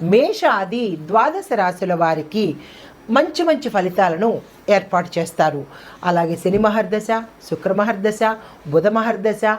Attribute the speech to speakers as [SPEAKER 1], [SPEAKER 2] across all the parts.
[SPEAKER 1] మేషాది ద్వాదశ రాశుల వారికి మంచి మంచి ఫలితాలను ఏర్పాటు చేస్తారు. అలాగే శని మహర్దశ శుక్ర మహర్దశ బుధ మహర్దశ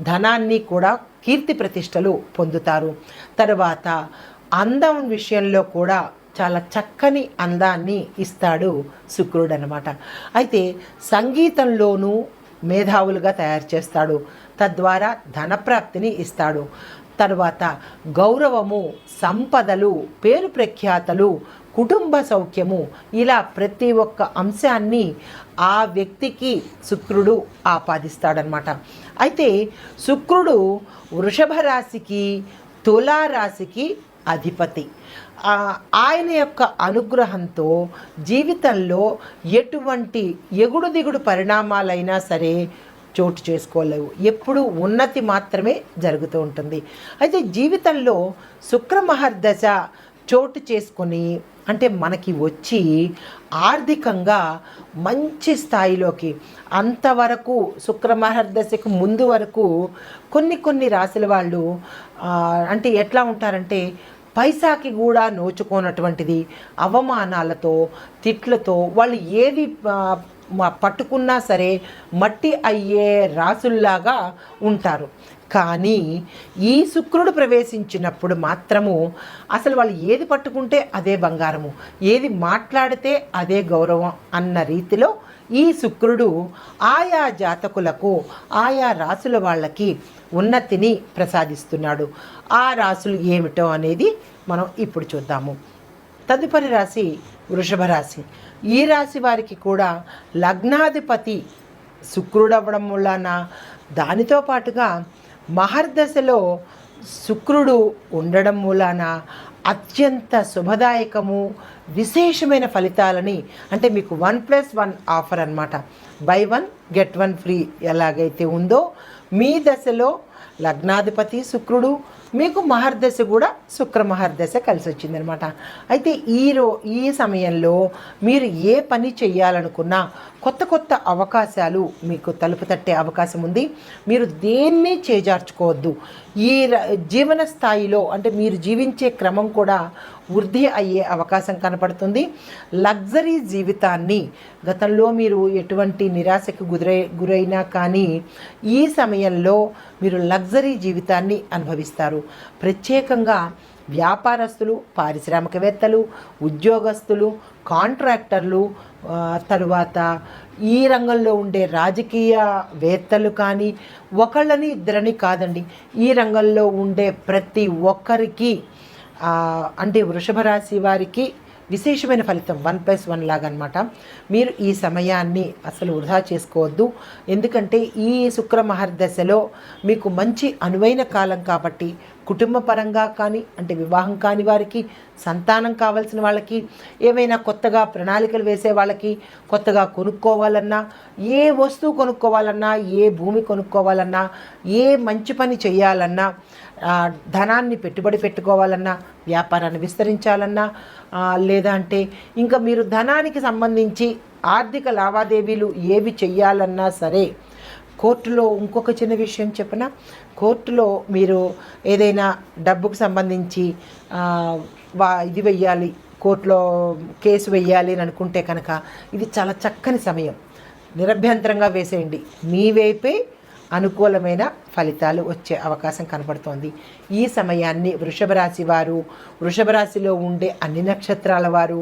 [SPEAKER 1] ధనాన్ని కూడా కీర్తి ప్రతిష్టలు పొందుతారు. తర్వాత అందం విషయంలో కూడా చాలా చక్కని అందాన్ని ఇస్తాడు శుక్రుడు అనమాట అయితే సంగీతంలోనూ మేధావులుగా తయారు చేస్తాడు. తద్వారా ధనప్రాప్తిని ఇస్తాడు. తర్వాత గౌరవము సంపదలు పేరు ప్రఖ్యాతలు కుటుంబ సౌఖ్యము ఇలా ప్రతి ఒక్క అంశాన్ని ఆ వ్యక్తికి శుక్రుడు ఆపాదిస్తాడనమాట అయితే శుక్రుడు వృషభ రాశికి తులా రాశికి అధిపతి. ఆయన యొక్క అనుగ్రహంతో జీవితంలో ఎటువంటి ఎగుడు దిగుడు పరిణామాలైనా సరే చోటు చేసుకోలేవు. ఎప్పుడు ఉన్నతి మాత్రమే జరుగుతూ ఉంటుంది. అయితే జీవితంలో శుక్రమహర్దశ చోటు చేసుకొని అంటే మనకి వచ్చి ఆర్థికంగా మంచి స్థాయిలోకి అంతవరకు శుక్రమహర్దశకు ముందు వరకు కొన్ని కొన్ని రాశుల వాళ్ళు అంటే ఎట్లా ఉంటారంటే పైసాకి కూడా నోచుకోనటువంటిది అవమానాలతో తిట్లతో వాళ్ళు ఏది పట్టుకున్నా సరే మట్టి అయ్యే రాసుల్లాగా ఉంటారు. కానీ ఈ శుక్రుడు ప్రవేశించినప్పుడు మాత్రము అసలు వాళ్ళు ఏది పట్టుకుంటే అదే బంగారము ఏది మాట్లాడితే అదే గౌరవం అన్న రీతిలో ఈ శుక్రుడు ఆయా జాతకులకు ఆయా రాసుల వాళ్ళకి ఉన్నతిని ప్రసాదిస్తున్నాడు. ఆ రాసులు ఏమిటో అనేది మనం ఇప్పుడు చూద్దాము. తదుపరి రాశి వృషభ రాశి. ఈ రాశి వారికి కూడా లగ్నాధిపతి శుక్రుడు అవ్వడం వలన దానితో పాటుగా మహర్దశలో శుక్రుడు ఉండడం మూలాన అత్యంత శుభదాయకము విశేషమైన ఫలితాలని అంటే మీకు వన్ ప్లస్ వన్ ఆఫర్ అనమాట buy one get one free ఎలాగైతే ఉందో మీ దశలో లగ్నాధిపతి శుక్రుడు మీకు మహర్దశ కూడా శుక్ర మహర్దశ కలిసి వచ్చిందనమాట అయితే ఈ రో ఈ సమయంలో మీరు ఏ పని చేయాలనుకున్నా కొత్త కొత్త అవకాశాలు మీకు తలుపు తట్టే అవకాశం ఉంది. మీరు దేన్ని చేజార్చుకోవద్దు. ఈ జీవన స్థాయిలో అంటే మీరు జీవించే క్రమం కూడా వృద్ధి అయ్యే అవకాశం కనపడుతుంది. లగ్జరీ జీవితాన్ని గతంలో మీరు ఎటువంటి నిరాశకు గురై గురైనా కానీ ఈ సమయంలో మీరు లగ్జరీ జీవితాన్ని అనుభవిస్తారు. ప్రత్యేకంగా వ్యాపారస్తులు పారిశ్రామికవేత్తలు ఉద్యోగస్తులు కాంట్రాక్టర్లు తరువాత ఈ రంగంలో ఉండే రాజకీయ వేత్తలు కానీ ఒకళ్ళని ఇద్దరని కాదండి. ఈ రంగంలో ఉండే ప్రతి ఒక్కరికి అంటే వృషభ రాశి వారికి విశేషమైన ఫలితం వన్ ప్లస్ వన్ లాగా అనమాట మీరు ఈ సమయాన్ని అసలు వృధా చేసుకోవద్దు. ఎందుకంటే ఈ శుక్ర మహర్దశలో మీకు మంచి అనువైన కాలం కాబట్టి కుటుంబ పరంగా కానీ అంటే వివాహం కాని వారికి సంతానం కావాల్సిన వాళ్ళకి ఏమైనా కొత్తగా ప్రణాళికలు వేసే వాళ్ళకి కొత్తగా కొనుక్కోవాలన్నా ఏ వస్తువు కొనుక్కోవాలన్నా ఏ భూమి కొనుక్కోవాలన్నా ఏ మంచి పని చేయాలన్నా ధనాన్ని పెట్టుబడి పెట్టుకోవాలన్నా వ్యాపారాన్ని విస్తరించాలన్నా లేదా అంటే ఇంకా మీరు ధనానికి సంబంధించి ఆర్థిక లావాదేవీలు ఏవి చెయ్యాలన్నా సరే కోర్టులో ఇంకొక చిన్న విషయం చెప్పిన? కోర్టులో మీరు ఏదైనా డబ్బుకు సంబంధించి వా ఇది వెయ్యాలి కోర్టులో కేసు వెయ్యాలి అని అనుకుంటే కనుక ఇది చాలా చక్కని సమయం. నిరభ్యంతరంగా వేసేయండి. మీ వైపే అనుకూలమైన ఫలితాలు వచ్చే అవకాశం కనపడుతోంది. ఈ సమయాన్ని వృషభ రాశి వారు వృషభ రాశిలో ఉండే అన్ని నక్షత్రాల వారు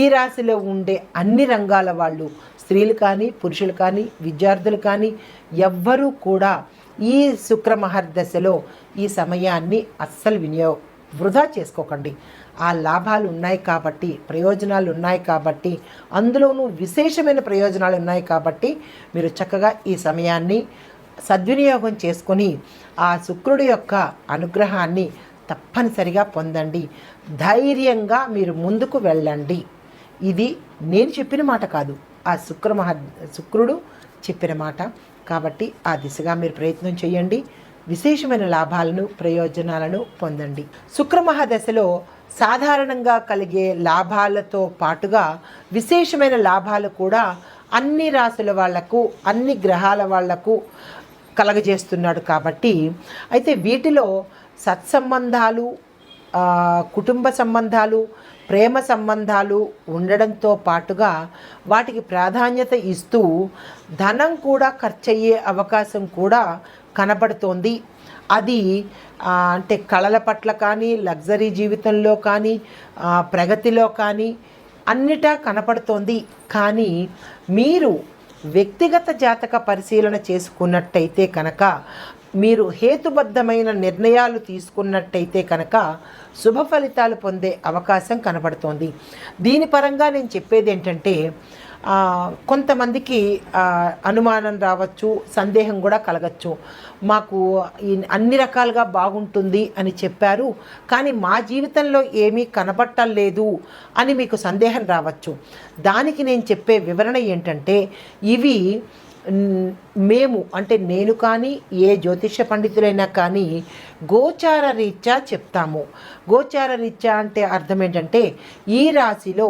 [SPEAKER 1] ఈ రాశిలో ఉండే అన్ని రంగాల వాళ్ళు స్త్రీలు కానీ పురుషులు కానీ విద్యార్థులు కానీ ఎవ్వరూ కూడా ఈ శుక్రమహర్దశలో ఈ సమయాన్ని అస్సలు వినియోగ వృధా చేసుకోకండి. ఆ లాభాలు ఉన్నాయి కాబట్టి ప్రయోజనాలు ఉన్నాయి కాబట్టి అందులోనూ విశేషమైన ప్రయోజనాలు ఉన్నాయి కాబట్టి మీరు చక్కగా ఈ సమయాన్ని సద్వినియోగం చేసుకొని ఆ శుక్రుడి యొక్క అనుగ్రహాన్ని తప్పనిసరిగా పొందండి. ధైర్యంగా మీరు ముందుకు వెళ్ళండి. ఇది నేను చెప్పిన మాట కాదు. ఆ శుక్రమహ శుక్రుడు చెప్పిన మాట. కాబట్టి ఆ దిశగా మీరు ప్రయత్నం చేయండి. విశేషమైన లాభాలను ప్రయోజనాలను పొందండి. శుక్రమహాదశలో సాధారణంగా కలిగే లాభాలతో పాటుగా విశేషమైన లాభాలు కూడా అన్ని రాసుల వాళ్ళకు అన్ని గ్రహాల వాళ్ళకు కలగజేస్తున్నాడు కాబట్టి అయితే వీటిలో సత్సంబంధాలు కుటుంబ సంబంధాలు ప్రేమ సంబంధాలు ఉండడంతో పాటుగా వాటికి ప్రాధాన్యత ఇస్తూ ధనం కూడా ఖర్చయ్యే అవకాశం కూడా కనబడుతోంది. అది అంటే కళల పట్ల కానీ లగ్జరీ జీవితంలో కానీ ప్రగతిలో కానీ అన్నిటా కనపడుతోంది. కానీ మీరు వ్యక్తిగత జాతక పరిశీలన చేసుకున్నట్టయితే కనుక మీరు హేతుబద్ధమైన నిర్ణయాలు తీసుకున్నట్టయితే కనుక శుభ ఫలితాలు పొందే అవకాశం కనబడుతోంది. దీని పరంగా నేను చెప్పేది ఏంటంటే కొంతమందికి అనుమానం రావచ్చు సందేహం కూడా కలగచ్చు. మాకు అన్ని రకాలుగా బాగుంటుంది అని చెప్పారు. కానీ మా జీవితంలో ఏమీ కనపట్టలేదు అని మీకు సందేహం రావచ్చు. దానికి నేను చెప్పే వివరణ ఏంటంటే ఇవి మేము అంటే నేను కానీ ఏ జ్యోతిష పండితులైనా కానీ గోచార రీత్యా చెప్తాము. గోచార రీత్యా అంటే అర్థం ఏంటంటే ఈ రాశిలో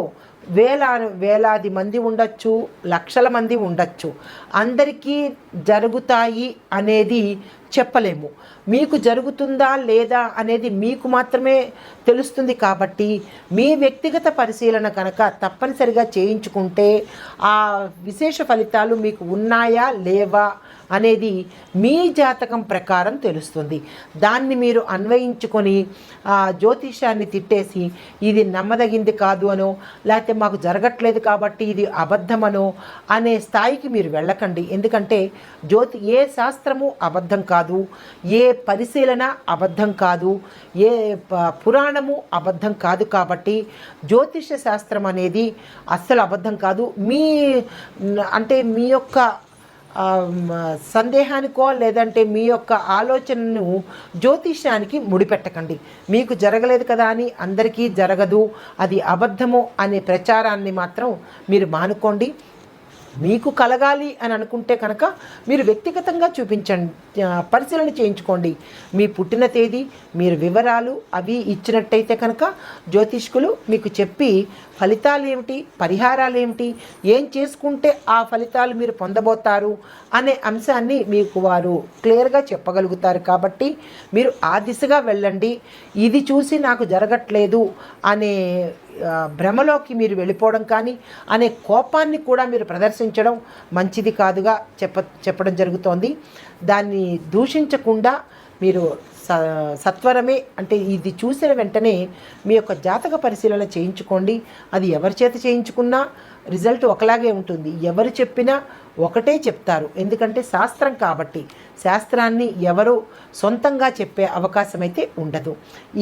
[SPEAKER 1] వేలా వేలాది మంది ఉండొచ్చు లక్షల మంది ఉండొచ్చు. అందరికీ జరుగుతాయి అనేది చెప్పలేము. మీకు జరుగుతుందా లేదా అనేది మీకు మాత్రమే తెలుస్తుంది కాబట్టి మీ వ్యక్తిగత పరిశీలన కనుక తప్పనిసరిగా చేయించుకుంటే ఆ విశేష ఫలితాలు మీకు ఉన్నాయా లేవా అనేది మీ జాతకం ప్రకారం తెలుస్తుంది. దాన్ని మీరు అన్వయించుకొని ఆ జ్యోతిషాన్ని తిట్టేసి ఇది నమ్మదగింది కాదు అనో లేకపోతే మాకు జరగట్లేదు కాబట్టి ఇది అబద్ధమనో అనే స్థాయికి మీరు వెళ్ళకండి. ఎందుకంటే జ్యోతి ఏ శాస్త్రము అబద్ధం కాదు ఏ పరిశీలన అబద్ధం కాదు ఏ ప- పురాణము అబద్ధం కాదు కాబట్టి జ్యోతిష శాస్త్రం అనేది అస్సలు అబద్ధం కాదు. మీ అంటే మీ యొక్క సందేహానికో లేదంటే మీ యొక్క ఆలోచనను జ్యోతిష్యానికి ముడిపెట్టకండి. మీకు జరగలేదు కదా అని అందరికీ జరగదు. అది అబద్ధము అనే ప్రచారాన్ని మాత్రం మీరు మానుకోండి. మీకు కలగాలి అని అనుకుంటే కనుక మీరు వ్యక్తిగతంగా చూపించండి పరిశీలన చేయించుకోండి. మీ పుట్టిన తేదీ మీరు వివరాలు అవి ఇచ్చినట్టయితే కనుక జ్యోతిష్కులు మీకు చెప్పి ఫలితాలు ఏమిటి పరిహారాలు ఏమిటి ఏం చేసుకుంటే ఆ ఫలితాలు మీరు పొందబోతారు అనే అంశాన్ని మీకు వారు క్లియర్గా చెప్పగలుగుతారు కాబట్టి మీరు ఆ దిశగా వెళ్ళండి. ఇది చూసి నాకు జరగట్లేదు అనే భ్రమలోకి మీరు వెళ్ళిపోవడం కానీ అనే కోపాన్ని కూడా మీరు ప్రదర్శించడం మంచిది కాదుగా చెప్ప చెప్పడం జరుగుతోంది. దాన్ని దూషించకుండా మీరు స సత్వరమే అంటే ఇది చూసిన వెంటనే మీ యొక్క జాతక పరిశీలన చేయించుకోండి. అది ఎవరి చేత చేయించుకున్నా రిజల్ట్ ఒకలాగే ఉంటుంది. ఎవరు చెప్పినా ఒకటే చెప్తారు. ఎందుకంటే శాస్త్రం కాబట్టి శాస్త్రాన్ని ఎవరు సొంతంగా చెప్పే అవకాశం అయితే ఉండదు.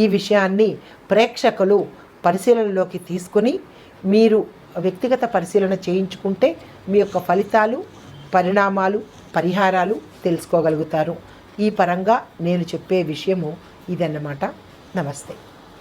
[SPEAKER 1] ఈ విషయాన్ని ప్రేక్షకులు పరిశీలనలోకి తీసుకుని మీరు వ్యక్తిగత పరిశీలన చేయించుకుంటే మీ యొక్క ఫలితాలు పరిణామాలు పరిహారాలు తెలుసుకోగలుగుతారు. ఈ పరంగా నేను చెప్పే విషయము ఇదన్నమాట. నమస్తే.